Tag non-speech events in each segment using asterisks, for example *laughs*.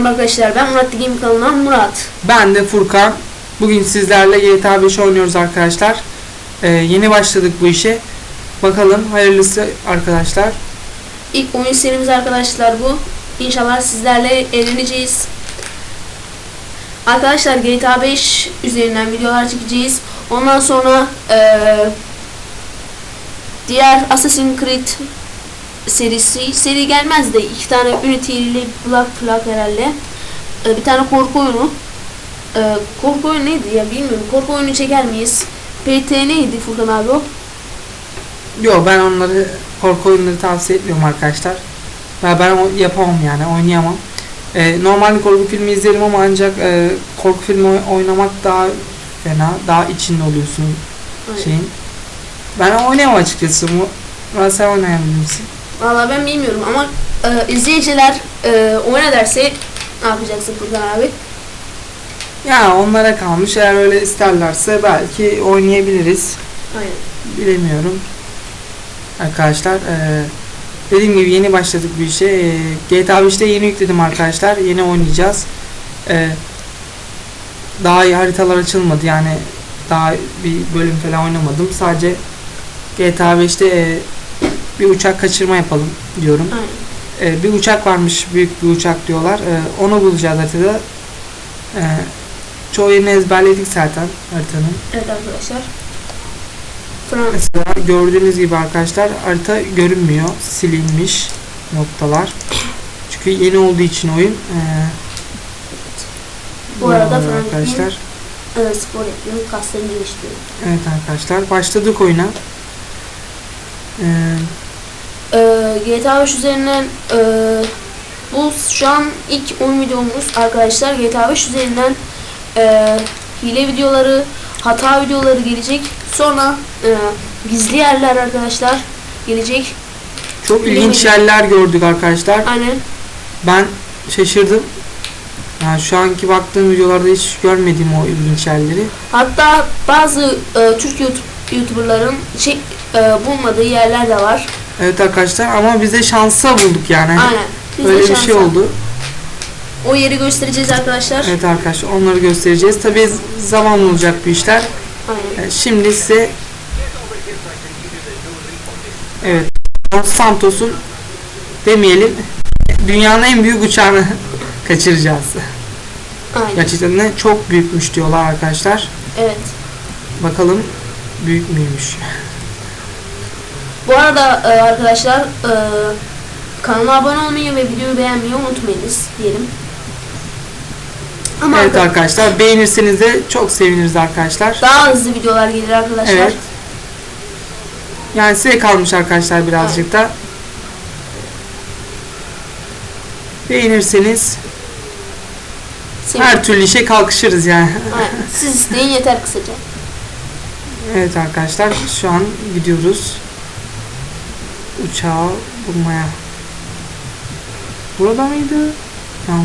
merhaba arkadaşlar. Ben Murat Game kanalından Murat. Ben de Furkan. Bugün sizlerle GTA 5 oynuyoruz arkadaşlar. Ee, yeni başladık bu işe. Bakalım hayırlısı arkadaşlar. İlk oyun serimiz arkadaşlar bu. İnşallah sizlerle eğleneceğiz. Arkadaşlar GTA 5 üzerinden videolar çekeceğiz. Ondan sonra eee, diğer Assassin's Creed serisi seri gelmez de iki tane Unity ile Black Flag herhalde. Ee, bir tane korku oyunu. Ee, korku oyunu neydi ya bilmiyorum. Korku oyunu çeker miyiz? PT neydi Furkan abi o? Yo ben onları korku oyunları tavsiye etmiyorum arkadaşlar. Ben, ben yapamam yani oynayamam. Ee, normalde korku filmi izlerim ama ancak e, korku filmi oy- oynamak daha fena. Daha içinde oluyorsun Aynen. şeyin. Ben oynayamam açıkçası. Bu, sen oynayabilir misin? Vallahi ben bilmiyorum ama e, izleyiciler e, oyna derse ne yapacaksın Furkan abi? Ya onlara kalmış. Eğer öyle isterlerse belki oynayabiliriz. Aynen. Bilemiyorum. Arkadaşlar eee, dediğim gibi yeni başladık bu işe. Eee, GTA 5'te yeni yükledim arkadaşlar. Yeni oynayacağız. Eee, daha iyi haritalar açılmadı yani daha bir bölüm falan oynamadım. Sadece GTA 5'te eee, bir uçak kaçırma yapalım diyorum. Aynen. Eee, bir uçak varmış büyük bir uçak diyorlar. Eee, onu bulacağız haritada. Eee, çoğu yerini ezberledik zaten haritanın. Evet arkadaşlar. Fran Mesela gördüğünüz gibi arkadaşlar harita görünmüyor. Silinmiş noktalar. Çünkü yeni olduğu için oyun. Ee, Bu arada arkadaşlar. e, spor yapıyor, kaslarını geliştiriyor. Evet arkadaşlar başladık oyuna. Ee, Ee, GTA 5 üzerinden e, bu şu an ilk oyun videomuz arkadaşlar. GTA 5 üzerinden e, hile videoları, hata videoları gelecek. Sonra e, gizli yerler arkadaşlar gelecek. çok ilginç yerler gördük arkadaşlar. Aynen. Ben şaşırdım. Yani şu anki baktığım videolarda hiç görmediğim o ilginç yerleri. Hatta bazı e, Türk YouTube, YouTuber'ların şey e, bulmadığı yerler de var. Evet arkadaşlar ama biz de şansa bulduk yani. Aynen. Biz de Öyle bir şansa. şey oldu. O yeri göstereceğiz arkadaşlar. Evet arkadaşlar onları göstereceğiz. Tabii z- zaman olacak bu işler. Aynen. Şimdi size Evet Los Santos'un demeyelim dünyanın en büyük uçağını *laughs* kaçıracağız. Aynen. Gerçekten de çok büyükmüş diyorlar arkadaşlar. Evet. Bakalım büyük müymüş? Bu arada e, arkadaşlar e, kanalıma abone olmayı ve videoyu beğenmeyi unutmayınız diyelim. Ama Evet arka- arkadaşlar beğenirseniz de çok seviniriz arkadaşlar. daha hızlı videolar gelir arkadaşlar. Evet. Yani size kalmış arkadaşlar birazcık da. Beğenirseniz Sevin- her türlü işe kalkışırız yani. Aynen. *laughs* Siz isteyin yeter kısaca. Evet arkadaşlar şu an gidiyoruz uçağı bulmaya. Burada mıydı? Yan...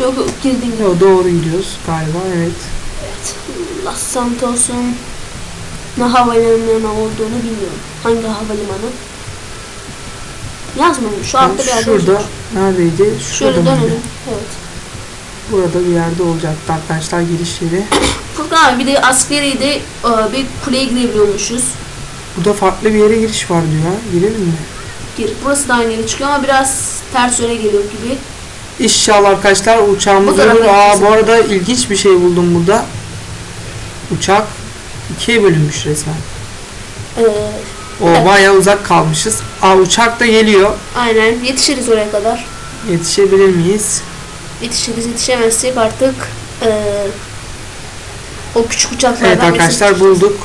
Yok yok girdin. Yo, doğru gidiyoruz galiba evet. Evet. Los Santos'un ne havalimanı olduğunu bilmiyorum. Hangi havalimanı? Yazmamış. Şu altta bir yerde Şurada yazmış. neredeydi? Şurada Şöyle mıydı? dönelim. Evet. Burada bir yerde olacaktı arkadaşlar giriş yeri. Furkan abi bir de askeri de e, bir kuleye girebiliyormuşuz. Burada farklı bir yere giriş var diyor. ha. Girelim mi? Gir. Burası da aynı yere çıkıyor ama biraz ters yöne geliyor gibi. İnşallah arkadaşlar uçağımız Bu tarafa olur. Aa gitsin. bu arada ilginç bir şey buldum burada. Uçak ikiye bölünmüş resmen. Ee, O Evet. bayağı uzak kalmışız. Aa uçak da geliyor. aynen yetişiriz oraya kadar. Yetişebilir miyiz? Yetişiriz yetişemezsek artık ee, o küçük uçaklardan Evet arkadaşlar birisini bulduk.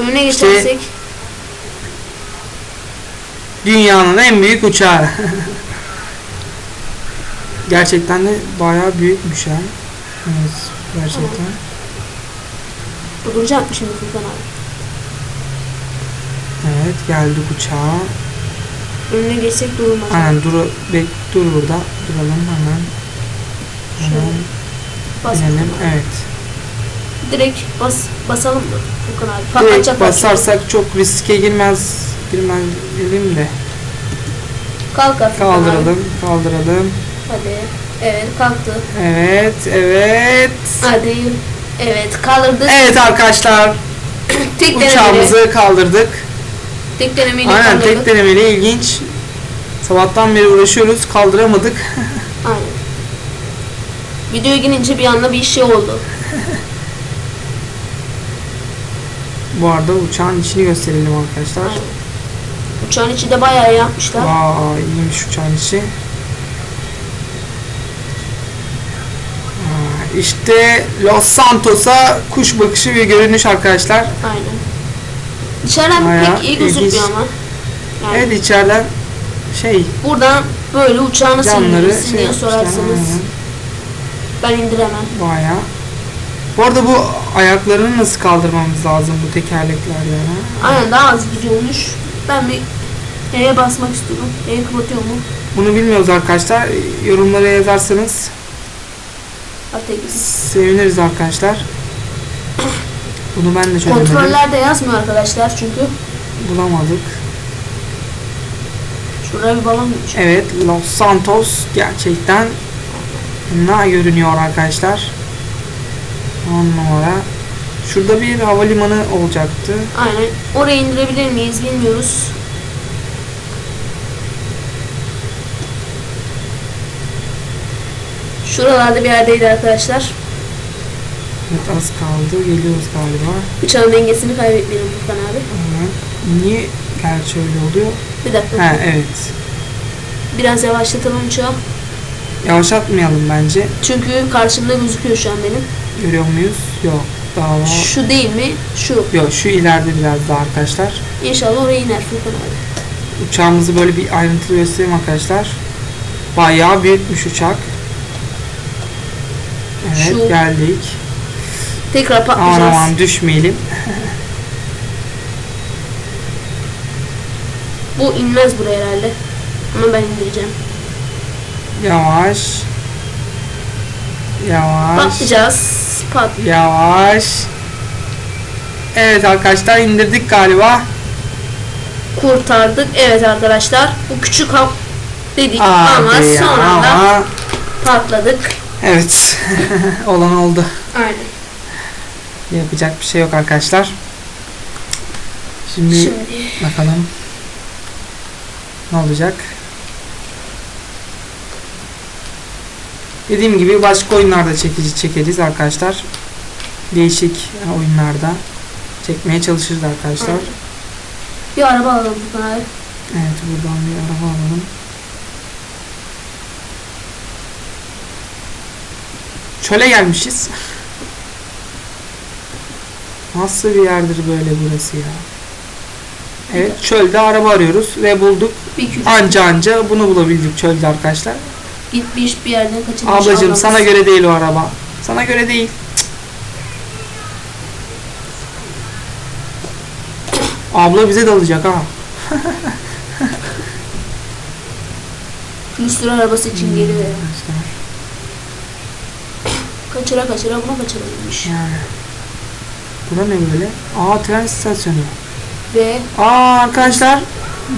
Önüne İşte- geçersek Dünyanın en büyük uçağı. Gerçekten de bayağı büyükmüş ha. Evet gerçekten. duracak mı şimdi Furkan abi? Evet geldik uçağa. Önüne geçsek durulmaz. Aynen dur, bek, dur burada. Duralım hemen. Hemen Bas inelim. Furkan abi. Evet. Direkt bas basalım mı Furkan abi? Patlayacak Direkt basarsak çok riske girmez. Dedim de. Kalk artık Furkan abi. Kaldıralım. Kaldıralım. Hadi. Evet kalktı. Evet, evet. Hadi. Evet kaldırdık. Evet arkadaşlar, *clears throat* tek denemeli. uçağımızı kaldırdık. Tek denemeyle Aynen kaldırdık. tek denemeli ilginç. Sabahtan beri uğraşıyoruz, kaldıramadık. *laughs* Aynen. Videoya girince bir anda bir şey oldu. *laughs* Bu arada uçağın içini gösterelim arkadaşlar. Aynen. Uçağın içi de bayağı yapmışlar. Vay iyiymiş uçağın içi. Aa, İşte Los Santos'a kuş bakışı ve görünüş arkadaşlar. Aynen. Dışarıdan Bayağı pek iyi gözükmüyor ama. Yani Evet içeriden şey buradan böyle uçağı nasıl indirirsin şey diye yapmışlar. sorarsanız Aynen, ben indiremem. Bayağı. Bu arada bu ayaklarını nasıl kaldırmamız lazım bu tekerlekler yani? Aynen daha az gidiyormuş. Ben bir E'ye basmak istiyorum. E'yi kapatıyor mu? Bunu bilmiyoruz arkadaşlar. Yorumlara yazarsanız seviniriz arkadaşlar. Bunu ben de çözemedim. Kontrollerde yazmıyor arkadaşlar çünkü. Bulamadık. Şuraya bir balon geçiyor. Evet Los Santos gerçekten ne görünüyor arkadaşlar. 10 numara. Şurada bir havalimanı olacaktı. Aynen. Oraya indirebilir miyiz bilmiyoruz. Şuralarda bir yerdeydi arkadaşlar. Evet az kaldı. Geliyoruz galiba. Uçağın dengesini kaybetmeyelim Furkan abi. Aynen. Niye gerçi öyle oluyor? Bir dakika. Ha evet. Biraz yavaşlatalım uçağı. Yavaşlatmayalım bence. Çünkü karşımda gözüküyor şu an benim. Görüyor muyuz? Yok. Daha. Şu değil mi? Şu. Yok şu ileride biraz daha arkadaşlar. İnşallah oraya iner Furkan abi. Uçağımızı böyle bir ayrıntılı göstereyim arkadaşlar. Bayağı büyükmüş uçak. Evet Şu- geldik. Tekrar Aman patlayacağız. aman düşmeyelim. *laughs* Bu inmez buraya herhalde. Ama ben indireceğim. Yavaş. Yavaş. Patlayacağız. Pat. Yavaş. Evet arkadaşlar indirdik galiba. kurtardık. Evet arkadaşlar bu küçük hap dedik ama Abi ya, sonra ama- patladık. Evet. *laughs* Olan oldu. Aynen. Yapacak bir şey yok arkadaşlar. Şimdi, Şimdi bakalım. Ne olacak? Dediğim gibi başka oyunlarda çekici çekeriz arkadaşlar. Değişik oyunlarda çekmeye çalışırız arkadaşlar. Aynen. bir araba alalım abi. Evet buradan bir araba alalım. Çöle gelmişiz. Nasıl bir yerdir böyle burası ya? Evet çölde araba arıyoruz ve bulduk. Anca anca bunu bulabildik çölde arkadaşlar. Gitmiş bir yerden kaçırmış. Ablacım ablamız. sana göre değil o araba. Sana göre değil. Cık. Abla bize dalacak ha. *laughs* Külüstür arabası için geliyor ya. Arkadaşlar. Kaçıra kaçıra buna kaçırabilmiş. Yani. Bura ne böyle? Aa tren istasyonu. Ve Aa arkadaşlar.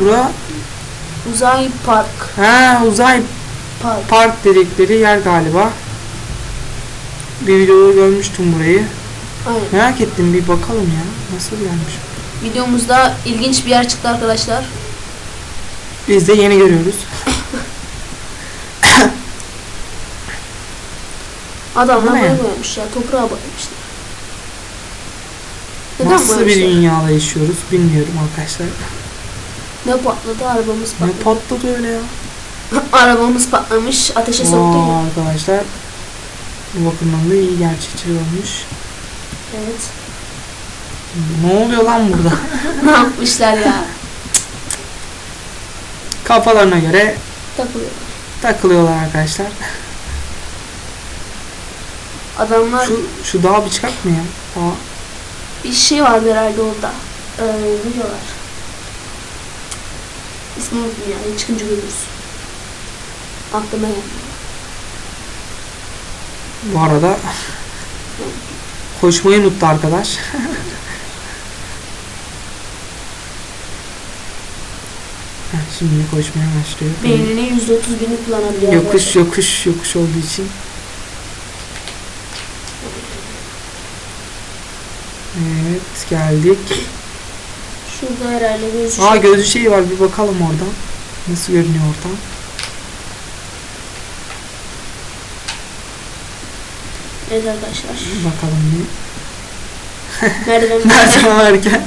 Bura uzay park. ha uzay Park. park dedikleri yer galiba. Bir videoda görmüştüm burayı. Aynen. Merak ettim bir bakalım ya. Nasıl bir yermiş. Videomuzda ilginç bir yer çıktı arkadaşlar. Biz de yeni görüyoruz. *coughs* Adamlar Bu ne? buraya koymuş ya. Toprağa boyamışlar. Neden Nasıl bir boyamışlar? dünyada yaşıyoruz bilmiyorum arkadaşlar. Ne patladı? Arabamız Ne patladı. patladı öyle ya. *laughs* Arabamız patlamış. Ateşe soktu. Arkadaşlar. Bu bakımdan da iyi gerçekçi olmuş. Evet. Ne oluyor lan burada? *laughs* ne yapmışlar ya? Kafalarına göre Takılıyor. takılıyorlar arkadaşlar. Adamlar Şu, şu dağa bir çıkart mı ya? Dağ. bir şey vardı herhalde orada. Ee, ne diyorlar? İsmi unuttum yani. Çıkınca görürüz. Aklıma geldi. Bu arada koşmayı unuttu arkadaş. *laughs* Şimdi koşmaya başlıyor. Beyninin %31'ini kullanabiliyor. Yokuş yokuş yokuş olduğu için. Evet geldik. Şurada herhalde gözüküyor. Aa gözü şeyi var bir bakalım oradan. Nasıl görünüyor oradan? Evet arkadaşlar. Bakalım bir. *laughs* Merdiven Merdiven *laughs* varken.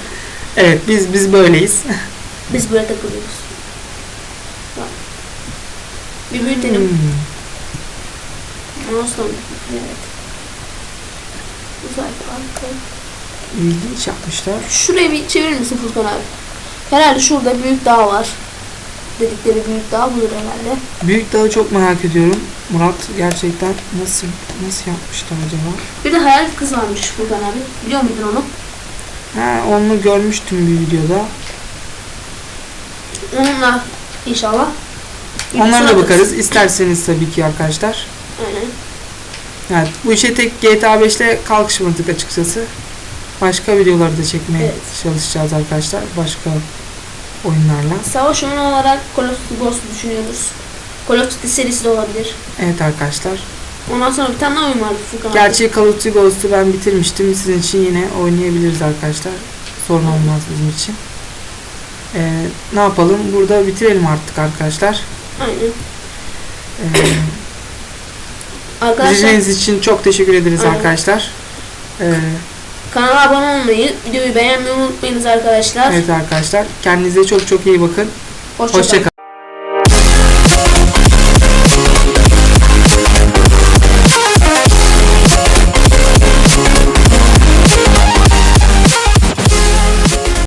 Evet biz biz böyleyiz. *laughs* Biz böyle takılıyoruz. Bir büyütelim. Hmm. Mouse'la Evet. Uzay parkı. İlginç yapmışlar. Şurayı bir çevirir misin Furkan abi? Herhalde şurada büyük dağ var. Dedikleri büyük dağ budur herhalde. Büyük dağı çok merak ediyorum. Murat gerçekten nasıl nasıl yapmışlar acaba? Bir de hayal kız varmış Furkan abi. Biliyor muydun onu? Ha onu görmüştüm bir videoda. Onunla inşallah. Onlara da bakarız. İsterseniz tabii ki arkadaşlar. Aynen. Yani bu işe tek GTA 5 ile kalkışmadık açıkçası. Başka videoları da çekmeye Evet. çalışacağız arkadaşlar. Başka oyunlarla. Savaş oyunu olarak Call of Duty Ghost'u düşünüyoruz. Call of Duty serisi de olabilir. Evet arkadaşlar. Ondan sonra bir tane oyun vardı Furkan. Gerçi Call of Duty Ghost'u ben bitirmiştim. Sizin için yine oynayabiliriz arkadaşlar. Sorun olmaz bizim için. Ee, ne yapalım? Burada bitirelim artık arkadaşlar. Aynen. Ee, Arkadaşlar için çok teşekkür ederiz Aynen. arkadaşlar. Ee, kanala abone olmayı, videoyu beğenmeyi unutmayınız arkadaşlar. evet arkadaşlar. Kendinize çok çok iyi bakın. Hoşça kalın. Hoşçakalın.